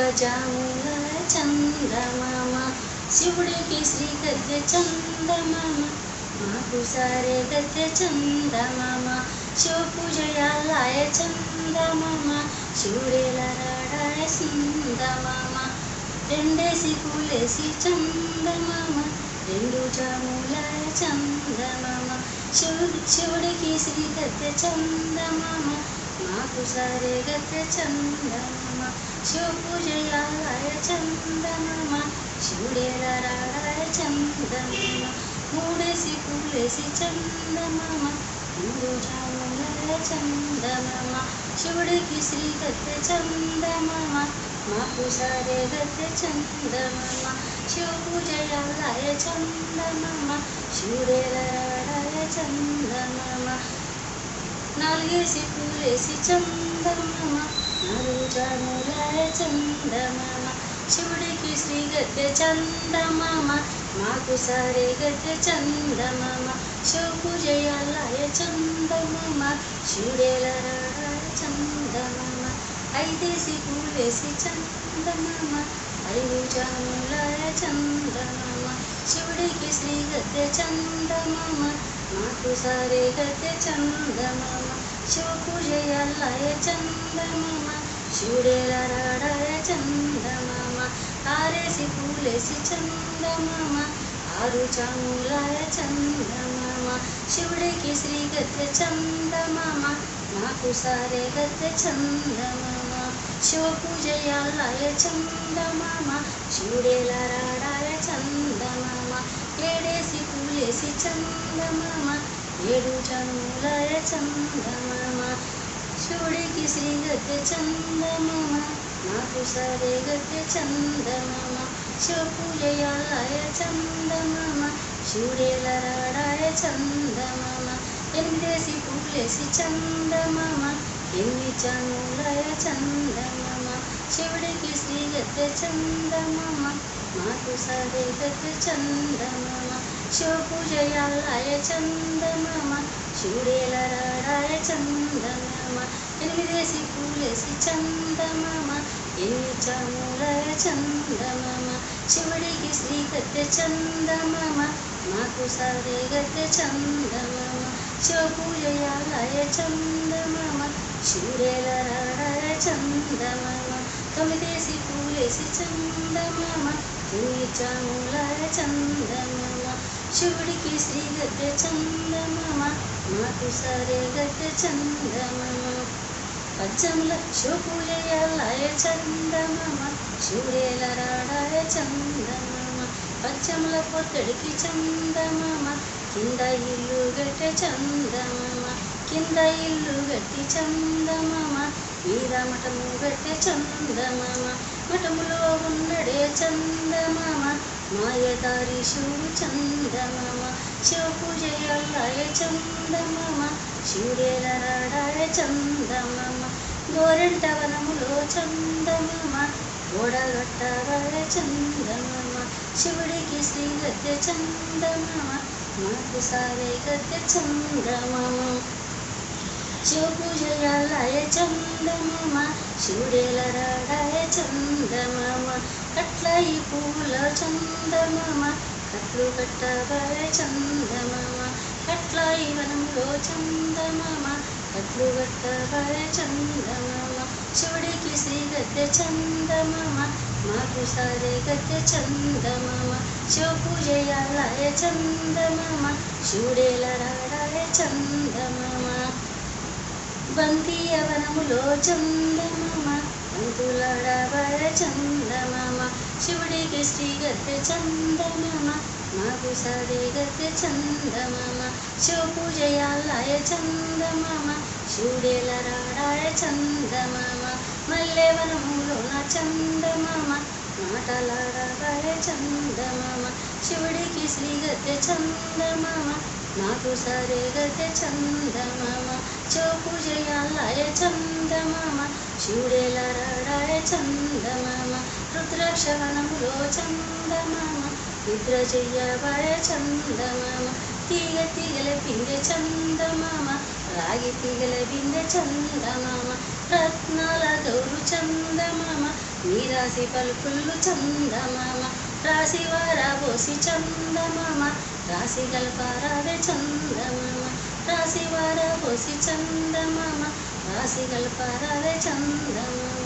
జాముల చందమామ శివుడికి శ్రీ గద్దె చందమామ మాకు సారే గద్దె చందమామ శివ పూజయాలాయ చందమామ శివుడేల రాడాయ సిందమామ రెండేసి పూలేసి చందమామ రెండు జాములాయ చందమామ శివుడి శివుడికి శ్రీ గద్దె చందమామ మాకు సారే గద్దె చందమామ ശുപുരയായ ചന്ദനമ ശുടരായ ചന്ദനമ മുടസി കുലസി ചന്ദനമ ഗുരുജാമുല ചന്ദനമ ശുടകി ശ്രീകത്ത ചന്ദനമ മാപുസാരകത്ത ചന്ദനമ ശുപുരയായ ചന്ദനമ ശുടരായ ചന്ദനമ നൽകേസി കുലസി ചന്ദനമ మరుగముల చందమామ శివుడికి శ్రీ గద్దె చందమామ మాకు సారే గద్దె చందమామ శివ పూజయాలాయ చందమామ శివుడేల చందమామ ఐదేసి పూలేసి చందమామ. ఐదు జాములాయ చందమామ శివుడికి శ్రీ గద్దె చందమామ మాకు సారే గద్దె చందమామ ಶಿವಕುಜೆಯಲ್ಲಯ ಚಂದಮಾಮ ಶಿವಡೆಲರಾಡಯ ಚಂದಮಾಮ ಆರೆಸಿ ಪೂಲೆಸಿ ಚಂದಮಾಮ ಆರು ಚಾಮುಲಾಯ ಚಂದಮಾಮ ಶಿವಡಿಗೆ ಶ್ರೀಗತ್ಯ ಚಂದಮಾಮ ನಾಕು ಸಾರೆ ಗತ್ಯ ಚಂದಮಾಮ ಶಿವಪೂಜೆಯಲ್ಲಯ ಚಂದಮಾಮ ಶಿವಡೆಲರಾಡಯ ಚಂದಮಾಮ ಎಡೆಸಿ ಪೂಲೆಸಿ ಚಂದಮಾಮ రాడాయ చందమామ ఏడేసి పూలేసి చందమామ ఏడు చనులాయ చందమామ శివుడికి శ్రీ గద్దె చందమామ నాకు సరే గద్దె చందమామ శివ పూజయాలాయ చందమామ శివుడేల రాడాయ చందమామ ఎనిమిదేసి పూలేసి చందమామ ఎన్ని చనులాయ చందమామ శివుడికి శ్రీ గద్దె చందమామ మాకు సరే గద్దె చందమామ శివ పూజయాలాయ చందమామ శివుడేల రాడాయ చందమామ ఎనిమిదేసి పూలేసి చందమామ ఎన్ని చాములాయ చందమామ శివుడికి శ్రీ గద్దె చందమామ మాకు సరే గద్దె చందమామ శివ పూజయాలాయ చందమామ శివుడేల రాడాయ చందమామ తొమ్మిదేసి పూలేసి చందమామ ఎన్ని చాములాయ చందమామ శివుడికి శ్రీ గద్దె చందమామ మాకు సరే గద్దె చందమామ పంచముల శివపూజయాలాయ చందమామ శివుడేల రాడాయ చందమామ పచ్చముల పొత్తడికి చందమామ కింద ఇల్లు గట్ట చందమామ కింద ఇల్లు గట్టి చందమామ వీరమఠము గట్ట చందమామ మఠములో ఉన్నడే చందమామ మాయదారి శివుడు చందమామ శివ పూజయాలాయ చందమామ శివుడేల రాడాయ చందమామ గోరెంట వనములో చందమామ గోడగట్టవాయ చందమామ శివుడికి శ్రీ గద్దె చందమామ మాకు సారే గద్దె చందమామ శివ పూజయాలాయ చందమామ శివుడేల రాడాయ చందమామ కట్ల పూల పువ్వుల చందమామ కట్లు కట్టవాయ చందమామ కట్ల ఈ వనంలో చందమామ కట్లు కట్టవాయ చందమామ. శివుడికి శ్రీ గద్దె చందమామ మాకు సారే గద్దె చందమామ. శివ పూజయాలాయ చందమామ శివుడేల రాడాయ చందమామ. బంతియ వనములో చందమామ బంతులాడవాయ చంద శివుడికి శ్రీ గద్దె చందమామ మాకు సరే గద్దె చందమామ శివ పూజయాలాయ చందమామ శివుడేల రాడాయ చందమామ మల్లె వనములోన చందమామ మాటలాడవాయ చందమామ శివుడికి శ్రీ గద్దె చందమామ మాకు సరే గద్దె చందమామ శివ పూజయాలాయ చందమామ శివుడేల రాడాయ చందమామ రుద్రాక్షవనములో చందమామ నిద్ర చెయ్యవాయ చందమామ తీగ తీగల పిందె చందమామ రాగి తీగల బిందె చందమామ రత్నాల గౌరు చందమామ నీ రాసి పలుకులు చందమామ రాసి వారాబోసి చందమామ రాశి గల్పారావే చందమామ రాసి వారాబోసి చందమామ రాశి గల్పారావే చందమామ.